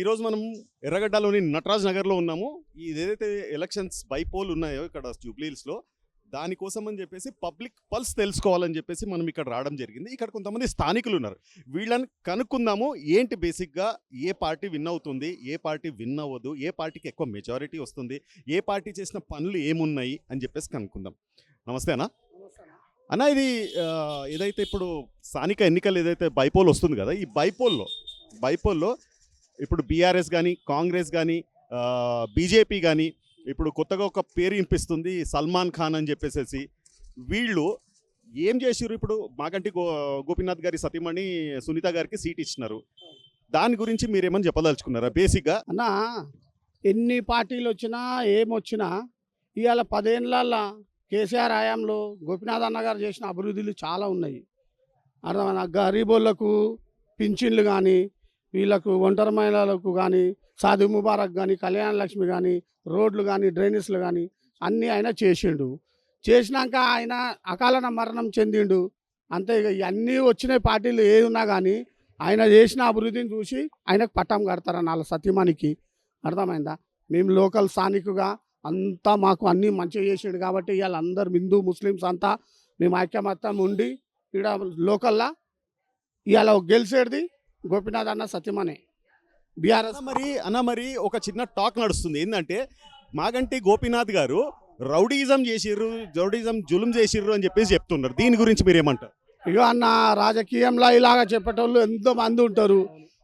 ఈరోజు మనం ఎర్రగడ్డలోని నటరాజ్ నగర్లో ఉన్నాము. ఇదేదైతే ఏదైతే ఎలక్షన్స్ బైపోల్ ఉన్నాయో ఇక్కడ జూబ్లీహిల్స్లో దానికోసం అని చెప్పేసి పబ్లిక్ పల్స్ తెలుసుకోవాలని చెప్పేసి మనం ఇక్కడ రావడం జరిగింది. ఇక్కడ కొంతమంది స్థానికులు ఉన్నారు. వీళ్ళని కనుక్కుందాము ఏంటి బేసిక్గా ఏ పార్టీ విన్ అవుతుంది ఏ పార్టీ విన్ అవ్వదు ఏ పార్టీకి ఎక్కువ మెజారిటీ వస్తుంది ఏ పార్టీ చేసిన పనులు ఏమున్నాయి అని చెప్పేసి కనుక్కుందాం. నమస్తే అన్న. అన్న ఇది ఏదైతే ఇప్పుడు స్థానిక ఎన్నికలు ఏదైతే బైపోల్ వస్తుంది కదా ఈ బైపోల్లో బైపోల్లో ఇప్పుడు బీఆర్ఎస్ కానీ కాంగ్రెస్ కానీ బీజేపీ కానీ ఇప్పుడు కొత్తగా ఒక పేరు వినిపిస్తుంది సల్మాన్ ఖాన్ అని చెప్పేసేసి. వీళ్ళు ఏం చేసిర్రు ఇప్పుడు? మాకంటి గో గోపీనాథ్ గారి సతీమణి సునీత గారికి సీట్ ఇచ్చినారు. దాని గురించి మీరేమని చెప్పదలుచుకున్నారా? బేసిక్గా? అన్న ఎన్ని పార్టీలు వచ్చినా ఏమొచ్చినా ఇవాళ పదేళ్ళ కేసీఆర్ హయాంలో గోపీనాథ్ అన్న గారు చేసిన అభివృద్ధులు చాలా ఉన్నాయి. అర్థమైన గరీబోళ్ళకు పింఛన్లు కానీ వీళ్ళకు ఒంటరి మహిళలకు కానీ సాధు ముబారక్ కానీ కళ్యాణ లక్ష్మి కానీ రోడ్లు కానీ డ్రైనేజ్లు కానీ అన్నీ ఆయన చేసిండు. చేసినాక ఆయన అకాలన మరణం చెందిండు. అంతే ఇక ఇవన్నీ వచ్చిన పార్టీలు ఏదున్నా ఉన్నా కానీ ఆయన చేసిన అభివృద్ధిని చూసి ఆయనకు పట్టం కడతారని వాళ్ళ సత్యమానికి అర్థమైందా? మేము లోకల్ స్థానికుగా అంతా మాకు అన్నీ మంచిగా చేసిండు కాబట్టి ఇవాళ అందరు హిందూ ముస్లిమ్స్ అంతా మేము ఐక్యమత్యం ఉండి ఇక్కడ లోకల్లా ఇవాళ గెలిచేది గోపినాథ్ అన్న సత్యమనే బీఆర్ఎస్ మరి అన్న మరి ఒక చిన్న టాక్ నడుస్తుంది. ఏంటంటే మాగంటి గోపీనాథ్ గారు రౌడీజం చేసిర్రు రౌడీజం జులుం చేసిర్రు అని చెప్పేసి చెప్తున్నారు. దీని గురించి మీరేమంటారు? ఇక అన్న రాజకీయంలో ఇలాగ చెప్పేటోళ్ళు ఎంతో మంది ఉంటారు.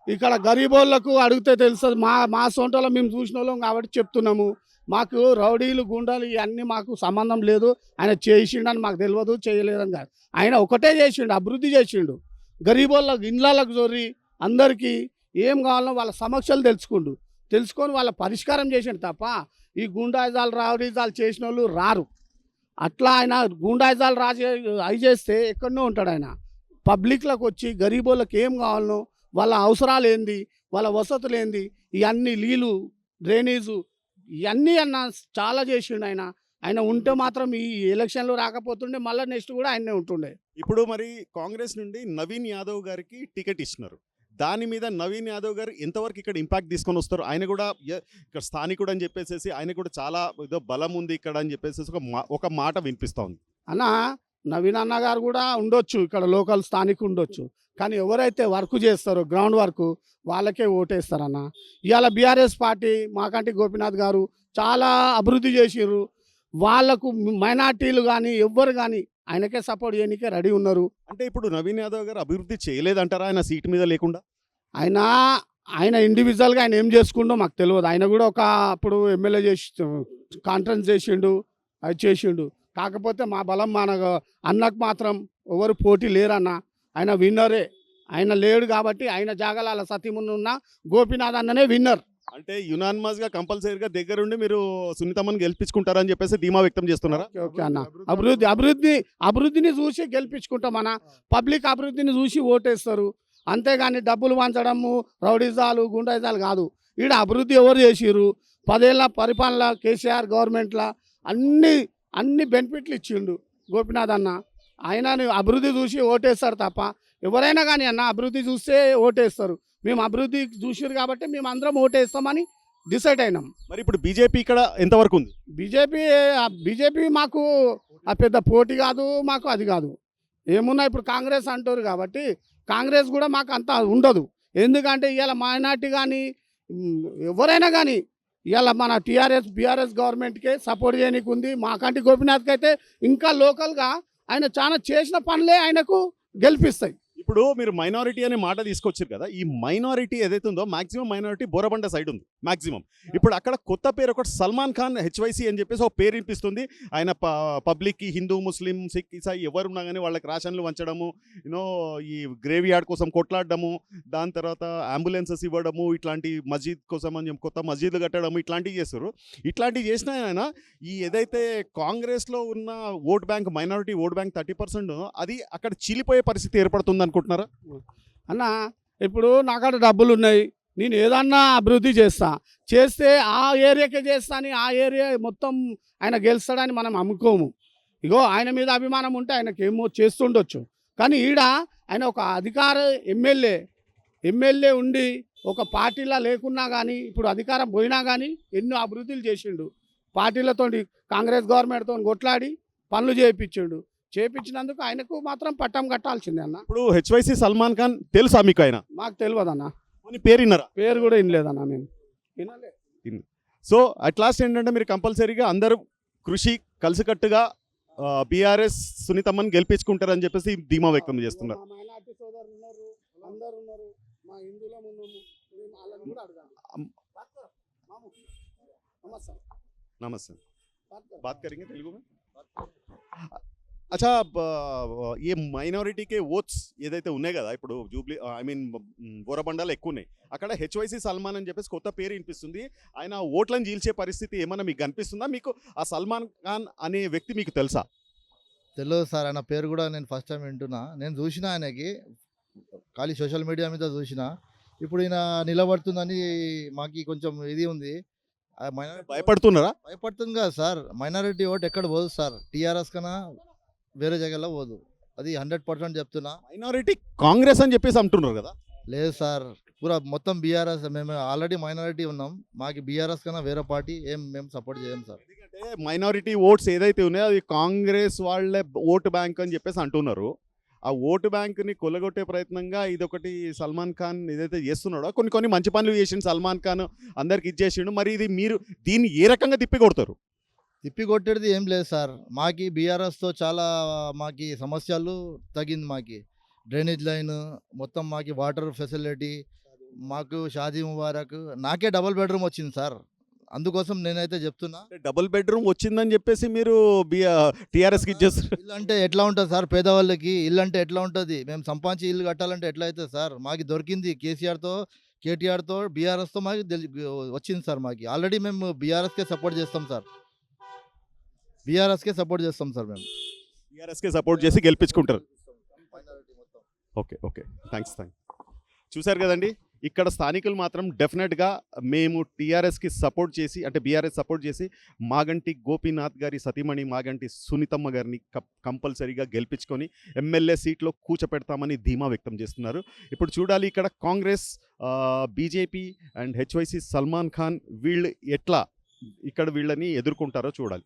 ఇక్కడ గరీబోళ్ళకు అడిగితే తెలుస్తుంది. మా మా సొంటలో మేము చూసిన వాళ్ళం కాబట్టి చెప్తున్నాము. మాకు రౌడీలు గుండాలు ఇవన్నీ మాకు సంబంధం లేదు. ఆయన చేసిండని మాకు తెలియదు చేయలేదని కాదు. ఆయన ఒకటే చేసిండు అభివృద్ధి చేసిండు. గరీబోళ్ళకు ఇండ్లకు జొర్రి అందరికీ ఏం కావాలో వాళ్ళ సమస్యలు తెలుసుకుండు. తెలుసుకొని వాళ్ళ పరిష్కారం చేసిండు తప్ప ఈ గుండాయిజాలు రౌడీజాలు చేసిన వాళ్ళు రారు. అట్లా ఆయన గుండాయిజాలు రాజే అవి చేస్తే ఎక్కడనో ఉంటాడు ఆయన. పబ్లిక్లకు వచ్చి గరీబోళ్ళకి ఏం కావాలనో వాళ్ళ అవసరాలు ఏంది వాళ్ళ వసతులు ఏంది ఇవన్నీ నీళ్ళు డ్రైనేజు ఇవన్నీ అన్న చాలా చేసిండు ఆయన. ఆయన ఉంటే మాత్రం ఈ ఎలక్షన్లు రాకపోతుండే మళ్ళీ నెక్స్ట్ కూడా ఆయనే ఉంటుండే. ఇప్పుడు మరి కాంగ్రెస్ నుండి నవీన్ యాదవ్ గారికి టికెట్ ఇస్తున్నారు. దాని మీద నవీన్ యాదవ్ గారు ఎంతవరకు ఇక్కడ ఇంపాక్ట్ తీసుకొని వస్తారు ఆయన కూడా ఇక్కడ స్థానికుడు అని చెప్పేసి ఆయన కూడా చాలా ఏదో బలం ఉంది ఇక్కడ అని చెప్పేసి ఒక మా- ఒక మాట వినిపిస్తోంది అన్న నవీన్ అన్న గారు కూడా ఉండొచ్చు ఇక్కడ లోకల్ స్థానికు ఉండొచ్చు. కానీ ఎవరైతే వర్క్ చేస్తారో గ్రౌండ్ వర్క్ వాళ్ళకే ఓటేస్తారన్న ఇవాళ బీఆర్ఎస్ పార్టీ మాకంటి గోపీనాథ్ గారు చాలా అభివృద్ధి చేసిర్రు. వాళ్ళకు మైనార్టీలు కానీ ఎవ్వరు కానీ ఆయనకే సపోర్ట్ చేయడానికే రెడీ ఉన్నారు. అంటే ఇప్పుడు నవీన్ యాదవ్ గారు అభివృద్ధి చేయలేదంటారా? ఆయన సీట్ మీద లేకుండా? ఆయన ఆయన ఇండివిజువల్గా ఆయన ఏం చేసుకుండో మాకు తెలియదు ఆయన కూడా ఒక అప్పుడు ఎమ్మెల్యే చేసి కాన్ఫరెన్స్ చేసిండు అది చేసిండు. కాకపోతే మా బలం మన అన్నకు మాత్రం ఎవరు పోటీ లేరన్న ఆయన విన్నరే ఆయన లేడు కాబట్టి ఆయన జాగలాల సతీమున్న ఉన్న గోపీనాథ్ అన్ననే విన్నర్ అంటే యునానిమస్గా కంపల్సరీగా దగ్గరుండి మీరు సునీతమ్మని గెలిపించుకుంటారని చెప్పేసి ధీమా వ్యక్తం చేస్తున్నారా? ఓకే ఓకే అన్న. అభివృద్ధి అభివృద్ధి అభివృద్ధిని చూసి గెలిపించుకుంటాం అన్న. పబ్లిక్ అభివృద్ధిని చూసి ఓటేస్తారు. అంతేగాని డబ్బులు పంచడము రౌడిజాలు గుండాయిజాలు కాదు. ఈడ అభివృద్ధి ఎవరు చేసిర్రు? పదేళ్ళ పరిపాలన కేసీఆర్ గవర్నమెంట్లో అన్ని అన్ని బెనిఫిట్లు ఇచ్చిండు గోపినాథ్ అన్న. ఆయన అభివృద్ధి చూసి ఓటేస్తారు తప్ప ఎవరైనా కానీ అన్న అభివృద్ధి చూస్తే ఓటేస్తారు. మేము అభివృద్ధి చూసిరు కాబట్టి మేము అందరం ఓటేస్తామని డిసైడ్ అయినాం. మరి ఇప్పుడు బీజేపీ ఇక్కడ ఎంతవరకు ఉంది? బీజేపీ బీజేపీ మాకు ఆ పెద్ద పోటీ కాదు మాకు అది కాదు. ఏమున్నా ఇప్పుడు కాంగ్రెస్ అంటారు కాబట్టి కాంగ్రెస్ కూడా మాకు అంత ఉండదు. ఎందుకంటే ఇవాళ మైనార్టీ కానీ ఎవరైనా కానీ ఇవాళ మన టీఆర్ఎస్ బీఆర్ఎస్ గవర్నమెంట్కే సపోర్ట్ చేయడానికి ఉంది మాకంటి గోపినాథ్కి అయితే ఇంకా లోకల్గా ఆయన చాలా చేసిన పనులే ఆయనకు గెలిపిస్తాయి. ఇప్పుడు మీరు మైనారిటీ అనే మాట తీసుకొచ్చారు కదా ఈ మైనారిటీ ఏదైతే ఉందో మాక్సిమం మైనారిటీ బోరబండ సైడ్ ఉంది మాక్సిమం ఇప్పుడు అక్కడ కొత్త పేరు ఒకటి సల్మాన్ ఖాన్ హెచ్వైసి అని చెప్పేసి ఒక పేరు వినిపిస్తుంది. ఆయన పబ్లిక్కి హిందూ ముస్లిం సిక్ ఇసాయి ఎవరున్నా కానీ వాళ్ళకి రేషన్లు వంచడము యూనో ఈ గ్రేవీ యార్డ్ కోసం కొట్లాడడము దాని తర్వాత అంబులెన్సెస్ ఇవ్వడము ఇట్లాంటి మస్జిద్ కోసం అని కొత్త మస్జిద్లు కట్టడము ఇట్లాంటివి చేస్తారు. ఇట్లాంటివి చేసిన ఆయన ఈ ఏదైతే కాంగ్రెస్లో ఉన్న vote bank minority vote bank thirty percent అది అక్కడ చీలిపోయే పరిస్థితి ఏర్పడుతుంది అనుకుంటున్నారా? అన్న ఇప్పుడు నాకాడ డబ్బులు ఉన్నాయి నేను ఏదన్నా అభివృద్ధి చేస్తా. చేస్తే ఆ ఏరియాకే చేస్తా అని ఆ ఏరియా మొత్తం ఆయన గెలుస్తాడని మనం అమ్ముకోము. ఇగో ఆయన మీద అభిమానం ఉంటే ఆయనకి ఏమో చేస్తుండొచ్చు. కానీ ఈడ ఆయన ఒక అధికార ఎమ్మెల్యే ఎమ్మెల్యే ఉండి ఒక పార్టీలా లేకున్నా కానీ ఇప్పుడు అధికారం పోయినా కానీ ఎన్నో అభివృద్ధులు చేసిండు. పార్టీలతో కాంగ్రెస్ గవర్నమెంట్తో కొట్లాడి పనులు చేయించిండు. చేపించినందుకు ఆయనకు మాత్రం పట్టం కట్టాల్సిందే అన్న. ఇప్పుడు హెచ్వైసి సల్మాన్ ఖాన్ తెలుసా మీకు ఆయన మాకు తెలియదు అన్న పేరు విన్నారా పేరు కూడా వినలేదన్న నేను. వినలేదు సో అట్ లాస్ట్ ఏంటంటే మీరు కంపల్సరీగా అందరూ కృషి కలిసికట్టుగా బీఆర్ఎస్ సునీతమ్మని గెలిపించుకుంటారని చెప్పేసి ధీమా వ్యక్తం చేస్తున్నారు. నమస్తే. నమస్తే. బాత్ తెలుగు అచ్చా ఏ మైనారిటీకే ఓట్స్ ఏదైతే ఉన్నాయి కదా ఇప్పుడు జూబ్లీ ఐ మీన్ బోరబండాలు ఎక్కువ ఉన్నాయి అక్కడ హెచ్వైసీ సల్మాన్ అని చెప్పేసి కొత్త పేరు వినిపిస్తుంది. ఆయన ఓట్లను చీల్చే పరిస్థితి ఏమైనా మీకు కనిపిస్తుందా? మీకు ఆ సల్మాన్ ఖాన్ అనే వ్యక్తి మీకు తెలుసా? తెలియదు సార్ ఆయన పేరు కూడా నేను ఫస్ట్ టైం వింటున్నా. నేను చూసిన ఆయనకి ఖాళీ సోషల్ మీడియా మీద చూసిన. ఇప్పుడు ఈయన నిలబడుతుందని మాకు కొంచెం ఇది ఉంది. భయపడుతున్నారా? భయపడుతుంది కదా సార్. మైనారిటీ ఓట్ ఎక్కడ పోదు సార్. టీఆర్ఎస్ కన్నా వేరే జగల్లో పోదు. అది హండ్రెడ్ పర్సెంట్ చెప్తున్నా. మైనారిటీ కాంగ్రెస్ అని చెప్పేసి అంటున్నారు కదా? లేదు సార్. పూరా మొత్తం బీఆర్ఎస్ మేము ఆల్రెడీ మైనారిటీ ఉన్నాం. మాకు బీఆర్ఎస్ కన్నా వేరే పార్టీ ఏం మేము సపోర్ట్ చేయం సార్. ఎందుకంటే మైనారిటీ ఓట్స్ ఏదైతే ఉన్నాయో అది కాంగ్రెస్ వాళ్ళే ఓటు బ్యాంక్ అని చెప్పేసి అంటున్నారు. ఆ ఓటు బ్యాంక్ని కొల్లగొట్టే ప్రయత్నంగా ఇదొకటి సల్మాన్ ఖాన్ ఏదైతే చేస్తున్నాడో కొన్ని కొన్ని మంచి పనులు చేసిండు సల్మాన్ ఖాన్ అందరికి ఇచ్చేసిండు మరి ఇది మీరు దీన్ని ఏ రకంగా తిప్పి కొడతారు తిప్పి కొట్టేది ఏం లేదు సార్. మాకి బీఆర్ఎస్తో చాలా మాకి సమస్యలు తగ్గింది మాకి. డ్రైనేజ్ లైన్ మొత్తం మాకి వాటర్ ఫెసిలిటీ మాకు షాదీ ముబారక్ నాకే డబుల్ బెడ్రూమ్ వచ్చింది సార్. అందుకోసం నేనైతే చెప్తున్నా. డబుల్ బెడ్రూమ్ వచ్చిందని చెప్పేసి మీరు టీఆర్ఎస్కి ఇచ్చేస్తారు ఇల్లు అంటే ఎట్లా ఉంటుంది సార్? పేదవాళ్ళకి ఇల్లు అంటే ఎట్లా ఉంటుంది? మేము సంపాదించి ఇల్లు కట్టాలంటే ఎట్లా అవుతుంది సార్? మాకు దొరికింది కేసీఆర్తో కేటీఆర్తో బీఆర్ఎస్తో మాకు వచ్చింది సార్ మాకు. ఆల్రెడీ మేము బీఆర్ఎస్కే సపోర్ట్ చేస్తాం సార్. బీఆర్ఎస్కే సపోర్ట్ చేస్తాం సార్ మేము. టీఆర్ఎస్కి సపోర్ట్ చేసి గెలిపించుకుంటారు. Okay okay. థ్యాంక్స్ థ్యాంక్స్ చూశారు కదండి ఇక్కడ స్థానికులు మాత్రం డెఫినెట్గా మేము టీఆర్ఎస్కి సపోర్ట్ చేసి అంటే బీఆర్ఎస్ సపోర్ట్ చేసి మాగంటి గోపీనాథ్ గారి సతీమణి మాగంటి సునీతమ్మ గారిని కంపల్సరీగా గెలిపించుకొని ఎమ్మెల్యే సీట్లో కూర్చోపెడతామని ధీమా వ్యక్తం చేస్తున్నారు. ఇప్పుడు చూడాలి ఇక్కడ Congress BJP and HYC Salman Khan వీళ్ళు ఎట్లా ఇక్కడ వీళ్ళని ఎదుర్కొంటారో చూడాలి.